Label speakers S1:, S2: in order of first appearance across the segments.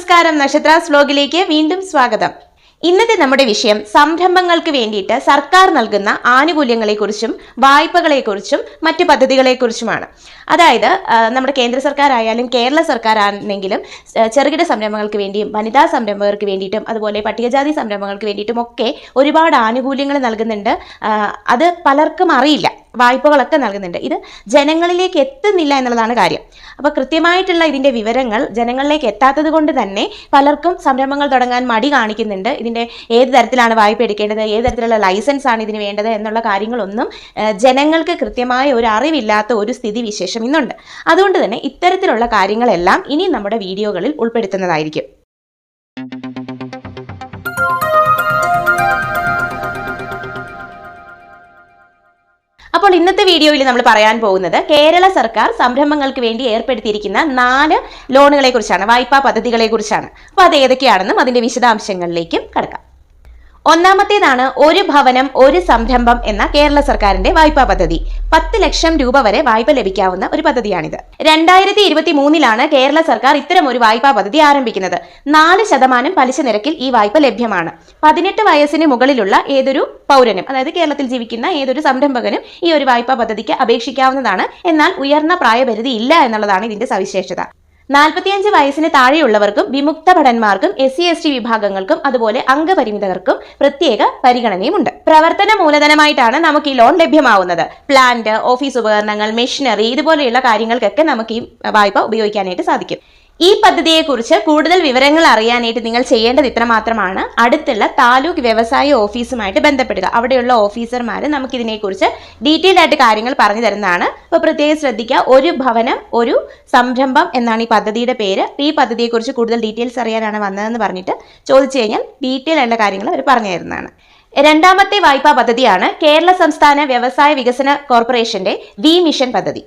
S1: നമസ്കാരം. നക്ഷത്ര ശ്ലോകിലേക്ക് വീണ്ടും സ്വാഗതം. ഇന്നത്തെ നമ്മുടെ വിഷയം സംരംഭങ്ങൾക്ക് വേണ്ടിയിട്ട് സർക്കാർ നൽകുന്ന ആനുകൂല്യങ്ങളെക്കുറിച്ചും വായ്പകളെക്കുറിച്ചും മറ്റു പദ്ധതികളെക്കുറിച്ചുമാണ്. അതായത് നമ്മുടെ കേന്ദ്ര സർക്കാർ ആയാലും കേരള ആ, ചെറുകിട സംരംഭങ്ങൾക്ക് വേണ്ടിയും വനിതാ സംരംഭകർക്ക് വേണ്ടിയിട്ടും അതുപോലെ പട്ടികജാതി സംരംഭങ്ങൾക്ക് വേണ്ടിയിട്ടും ഒക്കെ ഒരുപാട് ആനുകൂല്യങ്ങൾ നൽകുന്നുണ്ട്. അത് പലർക്കും അറിയില്ല. വായ്പകളൊക്കെ നൽകുന്നുണ്ട്. ഇത് ജനങ്ങളിലേക്ക് എത്തുന്നില്ല എന്നുള്ളതാണ് കാര്യം. അപ്പോൾ കൃത്യമായിട്ടുള്ള ഇതിന്റെ വിവരങ്ങൾ ജനങ്ങളിലേക്ക് എത്താത്തത് കൊണ്ട് തന്നെ പലർക്കും സംരംഭങ്ങൾ തുടങ്ങാൻ മടി കാണിക്കുന്നുണ്ട്. ഇതിന്റെ ഏത് തരത്തിലാണ് വായ്പ എടുക്കേണ്ടത് ഏത് തരത്തിലുള്ള ലൈസൻസ് ആണ് ഇതിന് വേണ്ടത് എന്നുള്ള കാര്യങ്ങളൊന്നും ജനങ്ങൾക്ക് കൃത്യമായ ഒരു അറിവില്ലാത്ത ഒരു സ്ഥിതി വിശേഷം ഇന്നുണ്ട്. അതുകൊണ്ട് തന്നെ ഇത്തരത്തിലുള്ള കാര്യങ്ങളെല്ലാം ഇനി നമ്മുടെ വീഡിയോകളിൽ ഉൾപ്പെടുത്തുന്നതായിരിക്കും. അപ്പോൾ ഇന്നത്തെ വീഡിയോയിൽ നമ്മൾ പറയാൻ പോകുന്നത് കേരള സർക്കാർ സംരംഭങ്ങൾക്ക് വേണ്ടി ഏർപ്പെടുത്തിയിരിക്കുന്ന നാല് ലോണുകളെ കുറിച്ചാണ് വായ്പാ പദ്ധതികളെ കുറിച്ചാണ് അപ്പോൾ അത് ഏതൊക്കെയാണെന്നും അതിന്റെ വിശദാംശങ്ങളിലേക്കും കടക്കാം. ഒന്നാമത്തേതാണ് ഒരു ഭവനം ഒരു സംരംഭം എന്ന കേരള സർക്കാരിന്റെ വായ്പാ പദ്ധതി. പത്ത് ലക്ഷം രൂപ വരെ വായ്പ ലഭിക്കാവുന്ന ഒരു പദ്ധതിയാണിത്. രണ്ടായിരത്തി ഇരുപത്തി മൂന്നിലാണ് കേരള സർക്കാർ ഇത്തരം ഒരു വായ്പാ പദ്ധതി ആരംഭിക്കുന്നത്. നാല് ശതമാനം പലിശ നിരക്കിൽ ഈ വായ്പ ലഭ്യമാണ്. പതിനെട്ട് വയസ്സിന് മുകളിലുള്ള ഏതൊരു പൗരനും അതായത് കേരളത്തിൽ ജീവിക്കുന്ന ഏതൊരു സംരംഭകനും ഈ ഒരു വായ്പാ പദ്ധതിക്ക് അപേക്ഷിക്കാവുന്നതാണ്. എന്നാൽ ഉയർന്ന പ്രായപരിധി ഇല്ല എന്നുള്ളതാണ് ഇതിന്റെ സവിശേഷത. നാൽപ്പത്തിയഞ്ച് വയസ്സിന് താഴെയുള്ളവർക്കും വിമുക്ത ഭടന്മാർക്കും എസ് സി എസ് ടി വിഭാഗങ്ങൾക്കും അതുപോലെ അംഗപരിമിതർക്കും പ്രത്യേക പരിഗണനയുമുണ്ട്. പ്രവർത്തന മൂലധനമായിട്ടാണ് നമുക്ക് ഈ ലോൺ ലഭ്യമാവുന്നത്. പ്ലാന്റ് ഓഫീസ് ഉപകരണങ്ങൾ മെഷീനറി ഇതുപോലെയുള്ള കാര്യങ്ങൾക്കൊക്കെ നമുക്ക് ഈ വായ്പ ഉപയോഗിക്കാനായിട്ട് സാധിക്കും. ഈ പദ്ധതിയെക്കുറിച്ച് കൂടുതൽ വിവരങ്ങൾ അറിയാനായിട്ട് നിങ്ങൾ ചെയ്യേണ്ടത് ഇത്ര മാത്രമാണ് അടുത്തുള്ള താലൂക്ക് വ്യവസായ ഓഫീസുമായിട്ട് ബന്ധപ്പെടുക. അവിടെയുള്ള ഓഫീസർമാർ നമുക്ക് ഇതിനെക്കുറിച്ച് ഡീറ്റെയിൽഡ് ആയിട്ട് കാര്യങ്ങൾ പറഞ്ഞു തരുന്നതാണ്. അപ്പോൾ പ്രത്യേകം ശ്രദ്ധിക്കുക. ഒരു ഭവനം ഒരു സംരംഭം എന്നാണ് ഈ പദ്ധതിയുടെ പേര്. ഈ പദ്ധതിയെക്കുറിച്ച് കൂടുതൽ ഡീറ്റെയിൽസ് അറിയാനാണ് വന്നതെന്ന് പറഞ്ഞിട്ട് ചോദിച്ചു കഴിഞ്ഞാൽ ഡീറ്റെയിൽ ആയിട്ടുള്ള കാര്യങ്ങൾ അവർ പറഞ്ഞു തരുന്നതാണ്. രണ്ടാമത്തെ വായ്പാ പദ്ധതിയാണ് കേരള സംസ്ഥാന വ്യവസായ വികസന കോർപ്പറേഷന്റെ വി മിഷൻ പദ്ധതി.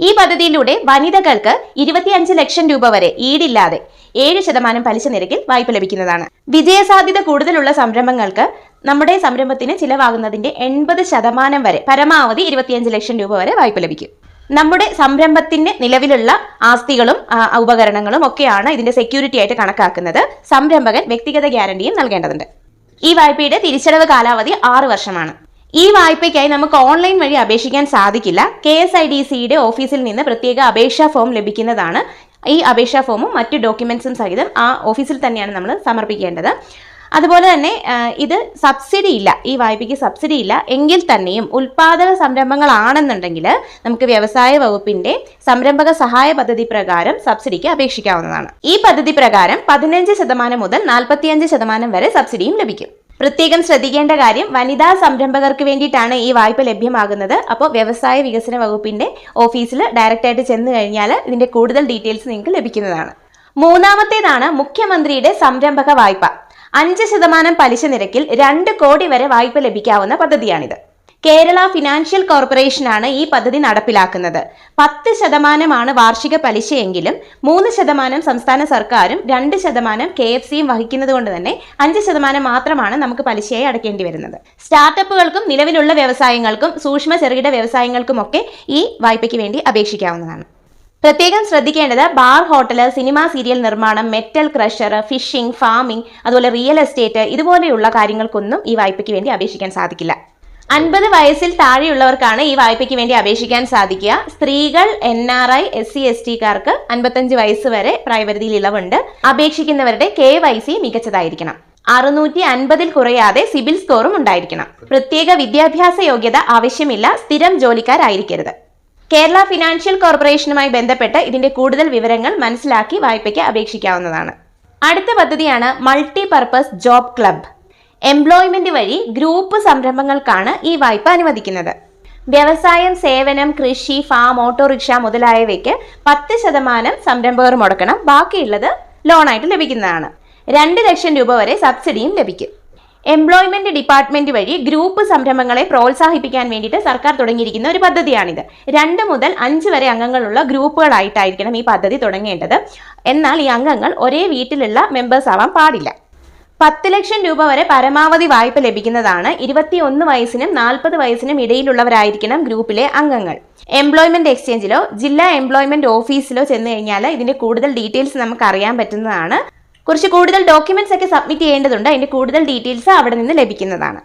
S1: ഈ പദ്ധതിയിലൂടെ വനിതകൾക്ക് ഇരുപത്തിയഞ്ച് ലക്ഷം രൂപ വരെ ഈടില്ലാതെ ഏഴ് ശതമാനം പലിശ നിരക്കിൽ വായ്പ ലഭിക്കുന്നതാണ്. വിജയസാധ്യത കൂടുതലുള്ള സംരംഭങ്ങൾക്ക് നമ്മുടെ സംരംഭത്തിന് ചിലവാകുന്നതിന്റെ എൺപത് ശതമാനം വരെ പരമാവധി ഇരുപത്തിയഞ്ച് ലക്ഷം രൂപ വരെ വായ്പ ലഭിക്കും. നമ്മുടെ സംരംഭത്തിന്റെ നിലവിലുള്ള ആസ്തികളും ഉപകരണങ്ങളും ഒക്കെയാണ് ഇതിന്റെ സെക്യൂരിറ്റി ആയിട്ട് കണക്കാക്കുന്നത്. സംരംഭകൻ വ്യക്തിഗത ഗ്യാരണ്ടിയും നൽകേണ്ടതുണ്ട്. ഈ വായ്പയുടെ തിരിച്ചടവ് കാലാവധി ആറ് വർഷമാണ്. ഈ വായ്പയ്ക്കായി നമുക്ക് ഓൺലൈൻ വഴി അപേക്ഷിക്കാൻ സാധിക്കില്ല. കെ എസ് ഐ ഡി സിയുടെ ഓഫീസിൽ നിന്ന് പ്രത്യേക അപേക്ഷാ ഫോം ലഭിക്കുന്നതാണ്. ഈ അപേക്ഷാ ഫോമും മറ്റു ഡോക്യുമെന്റ്സും സഹിതം ആ ഓഫീസിൽ തന്നെയാണ് നമ്മൾ സമർപ്പിക്കേണ്ടത്. അതുപോലെ തന്നെ ഇത് സബ്സിഡി ഇല്ല. ഈ വായ്പയ്ക്ക് സബ്സിഡി ഇല്ല. എങ്കിൽ തന്നെയും ഉൽപാദന സംരംഭങ്ങളാണെന്നുണ്ടെങ്കിൽ നമുക്ക് വ്യവസായ വകുപ്പിന്റെ സംരംഭക സഹായ പദ്ധതി പ്രകാരം സബ്സിഡിക്ക് അപേക്ഷിക്കാവുന്നതാണ്. ഈ പദ്ധതി പ്രകാരം പതിനഞ്ച് ശതമാനം മുതൽ നാൽപ്പത്തിയഞ്ച് ശതമാനം വരെ സബ്സിഡിയും ലഭിക്കും. പ്രത്യേകം ശ്രദ്ധിക്കേണ്ട കാര്യം വനിതാ സംരംഭകർക്ക് വേണ്ടിയിട്ടാണ് ഈ വായ്പ ലഭ്യമാകുന്നത്. അപ്പോൾ വ്യവസായ വികസന വകുപ്പിന്റെ ഓഫീസിൽ ഡയറക്റ്റായിട്ട് ചെന്ന് കഴിഞ്ഞാൽ ഇതിന്റെ കൂടുതൽ ഡീറ്റെയിൽസ് നിങ്ങൾക്ക് ലഭിക്കുന്നതാണ്. മൂന്നാമത്തേതാണ് മുഖ്യമന്ത്രിയുടെ സംരംഭക വായ്പ. അഞ്ച് ശതമാനം പലിശ നിരക്കിൽ രണ്ട് കോടി വരെ വായ്പ ലഭിക്കാവുന്ന പദ്ധതിയാണിത്. കേരള ഫിനാൻഷ്യൽ കോർപ്പറേഷനാണ് ഈ പദ്ധതി നടപ്പിലാക്കുന്നത്. പത്ത് ശതമാനമാണ് വാർഷിക പലിശയെങ്കിലും മൂന്ന് ശതമാനം സംസ്ഥാന സർക്കാരും രണ്ട് ശതമാനം കെ എഫ് സിയും വഹിക്കുന്നത് കൊണ്ട് തന്നെ അഞ്ച് ശതമാനം മാത്രമാണ് നമുക്ക് പലിശയായി അടയ്ക്കേണ്ടി വരുന്നത്. സ്റ്റാർട്ടപ്പുകൾക്കും നിലവിലുള്ള വ്യവസായങ്ങൾക്കും സൂക്ഷ്മ ചെറുകിട വ്യവസായങ്ങൾക്കുമൊക്കെ ഈ വായ്പയ്ക്ക് വേണ്ടി അപേക്ഷിക്കാവുന്നതാണ്. പ്രത്യേകം ശ്രദ്ധിക്കേണ്ടത് ബാർ ഹോട്ടൽ സിനിമ സീരിയൽ നിർമ്മാണം മെറ്റൽ ക്രഷർ ഫിഷിംഗ് ഫാമിംഗ് അതുപോലെ റിയൽ എസ്റ്റേറ്റ് ഇതുപോലെയുള്ള കാര്യങ്ങൾക്കൊന്നും ഈ വായ്പയ്ക്ക് വേണ്ടി അപേക്ഷിക്കാൻ സാധിക്കില്ല. അൻപത് വയസ്സിൽ താഴെയുള്ളവർക്കാണ് ഈ വായ്പയ്ക്ക് വേണ്ടി അപേക്ഷിക്കാൻ സാധിക്കുക. സ്ത്രീകൾ N R I S C S ടിക്കാർക്ക് അൻപത്തഞ്ച് വയസ്സ് വരെ പ്രായപരിധിയിൽ ഇളവുണ്ട്. അപേക്ഷിക്കുന്നവരുടെ കെ വൈ സി മികച്ചതായിരിക്കണം. അറുന്നൂറ്റി അൻപതിൽ കുറയാതെ സിബിൽ സ്കോറും ഉണ്ടായിരിക്കണം. പ്രത്യേക വിദ്യാഭ്യാസ യോഗ്യത ആവശ്യമില്ല സ്ഥിരം ജോലിക്കാരായിരിക്കരുത്. കേരള ഫിനാൻഷ്യൽ കോർപ്പറേഷനുമായി ബന്ധപ്പെട്ട് ഇതിന്റെ കൂടുതൽ വിവരങ്ങൾ മനസ്സിലാക്കി വായ്പയ്ക്ക് അപേക്ഷിക്കാവുന്നതാണ്. അടുത്ത പദ്ധതിയാണ് multi purpose job club. Employment വഴി ഗ്രൂപ്പ് സംരംഭങ്ങൾക്കാണ് ഈ വായ്പ അനുവദിക്കുന്നത്. വ്യവസായം സേവനം കൃഷി ഫാം ഓട്ടോറിക്ഷ മുതലായവയ്ക്ക് പത്ത് ശതമാനം സംരംഭകർ മുടക്കണം. ബാക്കിയുള്ളത് ലോണായിട്ട് ലഭിക്കുന്നതാണ്. രണ്ട് ലക്ഷം രൂപ വരെ സബ്സിഡിയും ലഭിക്കും. എംപ്ലോയ്മെന്റ് ഡിപ്പാർട്ട്മെന്റ് വഴി ഗ്രൂപ്പ് സംരംഭങ്ങളെ പ്രോത്സാഹിപ്പിക്കാൻ വേണ്ടിയിട്ട് സർക്കാർ തുടങ്ങിയിരിക്കുന്ന ഒരു പദ്ധതിയാണിത്. രണ്ട് മുതൽ അഞ്ച് വരെ അംഗങ്ങളുള്ള ഗ്രൂപ്പുകളായിട്ടായിരിക്കണം ഈ പദ്ധതി തുടങ്ങേണ്ടത്. എന്നാൽ ഈ അംഗങ്ങൾ ഒരേ വീട്ടിലുള്ള മെമ്പേഴ്സ് ആവാൻ പാടില്ല. പത്ത് ലക്ഷം രൂപ വരെ പരമാവധി വായ്പ ലഭിക്കുന്നതാണ് ഇരുപത്തിയൊന്ന് വയസ്സിനും നാൽപ്പത് വയസ്സിനും ഇടയിലുള്ളവരായിരിക്കണം ഗ്രൂപ്പിലെ അംഗങ്ങൾ. എംപ്ലോയ്മെന്റ് എക്സ്ചേഞ്ചിലോ ജില്ലാ എംപ്ലോയ്മെന്റ് ഓഫീസിലോ ചെന്ന് കഴിഞ്ഞാൽ ഇതിന്റെ കൂടുതൽ ഡീറ്റെയിൽസ് നമുക്ക് അറിയാൻ പറ്റുന്നതാണ്. കുറച്ച് കൂടുതൽ ഡോക്യുമെന്റ്സ് ഒക്കെ സബ്മിറ്റ് ചെയ്യേണ്ടതുണ്ട്. അതിന്റെ കൂടുതൽ ഡീറ്റെയിൽസ് അവിടെ നിന്ന് ലഭിക്കുന്നതാണ്.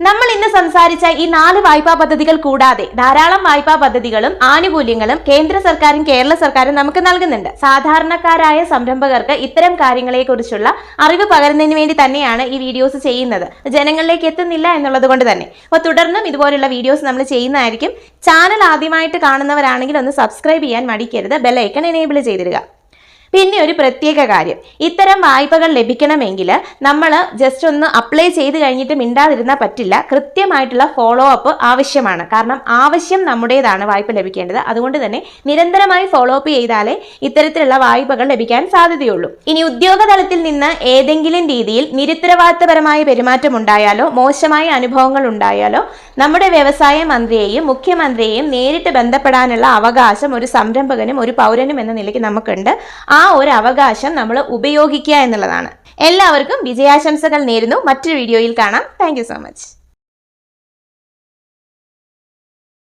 S1: നമ്മൾ ഇന്ന് സംസാരിച്ച ഈ നാല് വായ്പാ പദ്ധതികൾ കൂടാതെ ധാരാളം വായ്പാ പദ്ധതികളും ആനുകൂല്യങ്ങളും കേന്ദ്ര സർക്കാരും കേരള സർക്കാരും നമുക്ക് നൽകുന്നുണ്ട്. സാധാരണക്കാരായ സംരംഭകർക്ക് ഇത്തരം കാര്യങ്ങളെക്കുറിച്ചുള്ള അറിവ് പകരുന്നതിന് വേണ്ടി തന്നെയാണ് ഈ വീഡിയോസ് ചെയ്യുന്നത്. ജനങ്ങളിലേക്ക് എത്തുന്നില്ല എന്നുള്ളത് കൊണ്ട് തന്നെ. അപ്പോൾ തുടർന്നും ഇതുപോലുള്ള വീഡിയോസ് നമ്മൾ ചെയ്യുന്നതായിരിക്കും. ചാനൽ ആദ്യമായിട്ട് കാണുന്നവരാണെങ്കിൽ ഒന്ന് സബ്സ്ക്രൈബ് ചെയ്യാൻ മടിക്കരുത്. Icon enable ചെയ്തിടുക. പിന്നെ ഒരു പ്രത്യേക കാര്യം. ഇത്തരം വായ്പകൾ ലഭിക്കണമെങ്കിൽ നമ്മൾ ജസ്റ്റ് ഒന്ന് അപ്ലൈ ചെയ്ത് കഴിഞ്ഞിട്ട് മിണ്ടാതിരുന്നാൽ പറ്റില്ല. കൃത്യമായിട്ടുള്ള ഫോളോ അപ്പ് ആവശ്യമാണ്. കാരണം ആവശ്യം നമ്മുടേതാണ് വായ്പ ലഭിക്കേണ്ടത്. അതുകൊണ്ട് തന്നെ നിരന്തരമായി ഫോളോ അപ്പ് ചെയ്താലേ ഇത്തരത്തിലുള്ള വായ്പകൾ ലഭിക്കാൻ സാധ്യതയുള്ളൂ. ഇനി ഉദ്യോഗ തലത്തിൽ നിന്ന് ഏതെങ്കിലും രീതിയിൽ നിരുത്തരവാദിത്തപരമായ പെരുമാറ്റം ഉണ്ടായാലോ മോശമായ അനുഭവങ്ങൾ ഉണ്ടായാലോ നമ്മുടെ വ്യവസായ മന്ത്രിയെയും മുഖ്യമന്ത്രിയെയും നേരിട്ട് ബന്ധപ്പെടാനുള്ള അവകാശം ഒരു സംരംഭകനും ഒരു പൗരനും എന്ന നിലയ്ക്ക് നമുക്കുണ്ട്. ആ ഒരു അവകാശം നമ്മൾ ഉപയോഗിക്കുക എന്നുള്ളതാണ്. എല്ലാവർക്കും വിജയാശംസകൾ നേരുന്നു. മറ്റൊരു വീഡിയോയിൽ കാണാം. Thank so much